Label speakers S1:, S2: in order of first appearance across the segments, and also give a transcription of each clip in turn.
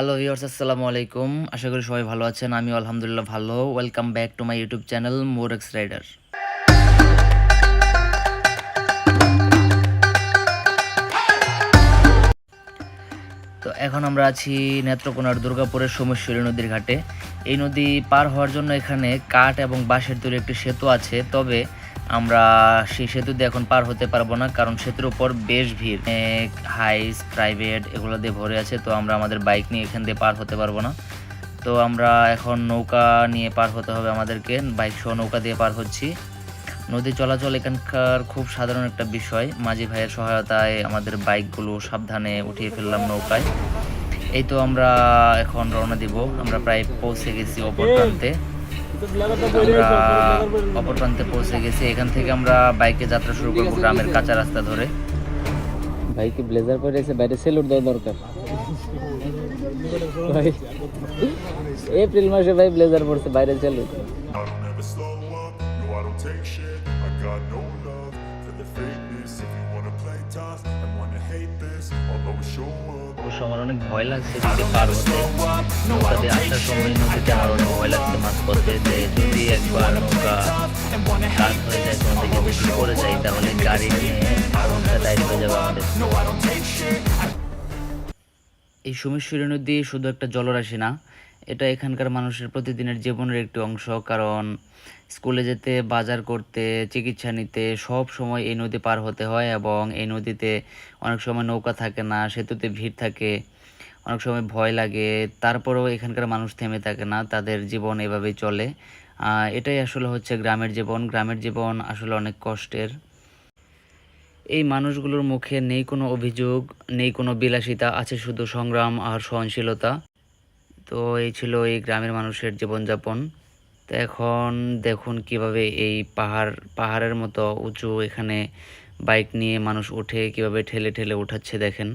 S1: Hello viewers আসসালামু আলাইকুম। আশা করি সবাই ভালো আছেন আমি আলহামদুলিল্লাহ ভালো। Welcome back to my YouTube channel Morex rider তো এখন আমরা আছি নেত্রকোনার দুর্গাপুরের সোমেশ্বরী নদীর ঘাটে। এই নদী পার হওয়ার জন্য এখানে কাঠ এবং বাঁশের তৈরি একটি সেতু আছে, তবে আমরা সেই সেতু দিয়ে এখন পার হতে পারব না, কারণ সেতুর উপর বেশ ভিড়। হাইস প্রাইভেট এগুলো দিয়ে ভরে আছে, তো আমরা আমাদের বাইক নিয়ে এখান দিয়ে পার হতে পারব না। তো আমরা এখন নৌকা নিয়ে পার হতে হবে আমাদেরকে বাইক সহ নৌকা দিয়ে পার হচ্ছি। নদী চলাচল এখানকার খুব সাধারণ একটা বিষয়, মাঝি ভাইয়ের সহায়তায় আমাদের বাইকগুলো সাবধানে উঠিয়ে ফেললাম নৌকায়। এই তো আমরা এখন রওনা দিব, আমরা প্রায় পৌঁছে গেছি অপর প্রান্তে। আমরা অপর প্রান্তে পৌঁছে গেছি। এখান থেকে আমরা বাইকে যাত্রা শুরু করব গ্রামের কাঁচা রাস্তা ধরে।
S2: বাইকে ব্লেজার পরে এসে বাইরে সেলুট দেওয়া দরকার। ভাই এপ্রিল মাসে ভাই ব্লেজার পরছে বাইরে সেলুট।
S1: অবশ্য আমার অনেক ভয় লাগছে নদী পার হতে নৌকাতে আসার সময় নদীতে আমার অনেক ভয় লাগছে যে যদি একবার নৌকা কাজ হয়ে যায় কোনো দিকে যদি পড়ে যায় তাহলে গাড়ি নিয়ে ঘণ্টা হয়ে যাবে আমাদের। এই সোমেশ্বরী নদী শুধু একটা জলরাশি না এটা এখানকার মানুষের প্রতিদিনের জীবনের একটি অংশ, কারণ স্কুলে যেতে, বাজার করতে, চিকিৎসা নিতে, সব সময় এই নদী পার হতে হয় এবং এই নদীতে অনেক সময় নৌকা থাকে না, সেতুতে ভিড় থাকে, অনেক সময় ভয় লাগে, তারপরেও এখানকার মানুষ থেমে থাকে না, তাদের জীবন এভাবেই চলে। এটাই আসলে হচ্ছে গ্রামের জীবন। গ্রামের জীবন আসলে অনেক কষ্টের। এই মানুষগুলোর মুখে নেই কোনো অভিযোগ, নেই কোনো বিলাসিতা, আছে শুধু সংগ্রাম আর সহনশীলতা। তো এই ছিল এই গ্রামের মানুষের জীবনযাপন। তো এখন দেখুন কীভাবে এই পাহাড়, পাহাড়ের মতো উঁচু এখানে বাইক নিয়ে মানুষ উঠে কীভাবে ঠেলে ঠেলে উঠাচ্ছে দেখেন।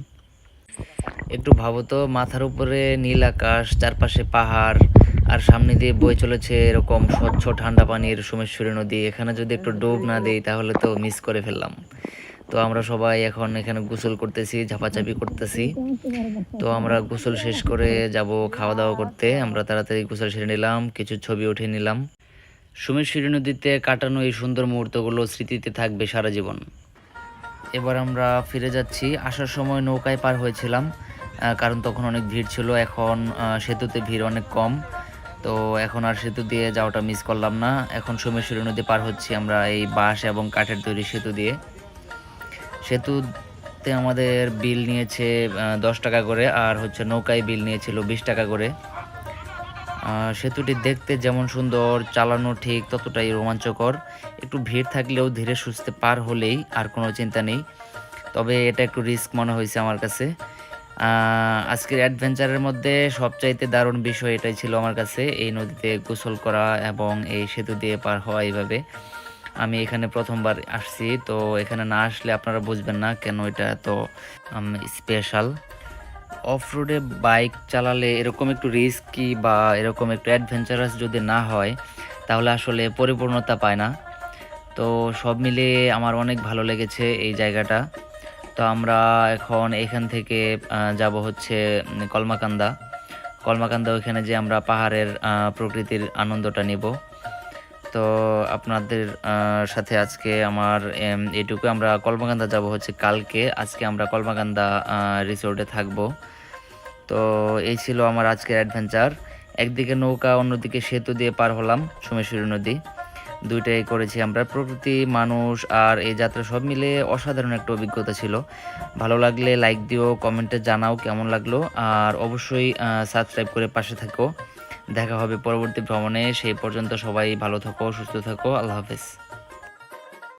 S1: একটু ভাবো তো, মাথার উপরে নীল আকাশ, চারপাশে পাহাড়, আর সামনে দিয়ে বয়ে চলেছে এরকম স্বচ্ছ ঠান্ডা পানির সোমেশ্বরী নদী। এখানে যদি একটু ডুব না দিই তাহলে তো মিস করে ফেললাম। তো আমরা সবাই এখন এখানে গোসল করতেছি, ঝাপাঝাপি করতেছি। তো আমরা গোসল শেষ করে যাব খাওয়া দাওয়া করতে। আমরা তাড়াতাড়ি গোসল সেরে নিলাম, কিছু ছবি উঠে নিলাম। সোমেশ্বরী নদীতে কাটানো এই সুন্দর মুহূর্তগুলো স্মৃতিতে থাকবে সারা জীবন। এবার আমরা ফিরে যাচ্ছি। আসার সময় নৌকায় পার হয়েছিলাম কারণ তখন অনেক ভিড় ছিল। এখন সেতুতে ভিড় অনেক কম। তো এখন আর সেতু দিয়ে যাওয়াটা মিস করলাম না। এখন সোমেশ্বরী নদী পার হচ্ছি আমরা এই বাঁশ এবং কাঠের তৈরি সেতু দিয়ে। সেতুতে আমাদের বিল নিয়েছে দশ টাকা করে, আর হচ্ছে নৌকায় বিল নিয়েছিল বিশ টাকা করে। সেতুটি দেখতে যেমন সুন্দর, চালানো ঠিক, ততটাই রোমাঞ্চকর। একটু ভিড় থাকলেও ধীরে সুস্থে পার হলেই আর কোনো চিন্তা নেই। তবে এটা একটু রিস্ক মনে হয়েছে আমার কাছে। আজকের অ্যাডভেঞ্চারের মধ্যে সবচাইতে দারুণ বিষয় এটাই ছিল আমার কাছে, এই নদীতে গোসল করা এবং এই সেতু দিয়ে পার হওয়া এইভাবে। আমি এখানে প্রথমবার আসছি, তো এখানে না আসলে আপনারা বুঝবেন না কেন এটা এত স্পেশাল অফ রোডে বাইক চালালে এরকম একটু রিস্কি বা এরকম একটু অ্যাডভেঞ্চারাস যদি না হয়, তাহলে আসলে পরিপূর্ণতা পায় না। তো সব মিলিয়ে আমার অনেক ভালো লেগেছে এই জায়গাটা। তো আমরা এখন এখান থেকে যাব হচ্ছে কলমাকান্দা। কলমাকান্দা ওইখানে যে আমরা পাহাড়ের প্রকৃতির আনন্দটা নিব। তো আপনাদের সাথে আজকে আমার এটুকু আমরা কলমাকান্দা যাব হচ্ছে কালকে। আজকে আমরা কলমাকান্দা রিসোর্টে থাকব। তো এই ছিল আমার আজকের অ্যাডভেঞ্চার একদিকে নৌকা, অন্যদিকে সেতু দিয়ে পার হলাম সোমেশ্বরী নদী। দুইটাই করেছি আমরা। প্রকৃতি, মানুষ আর এই যাত্রা সব মিলে অসাধারণ একটা অভিজ্ঞতা ছিল। ভালো লাগলে লাইক দিও কমেন্টে জানাও কেমন লাগল। আর অবশ্যই সাবস্ক্রাইব করে পাশে থাকো। দেখা হবে পরবর্তী ভ্রমণে। সেই পর্যন্ত সবাই ভালো থাকো সুস্থ থাকো। আল্লাহ হাফেজ।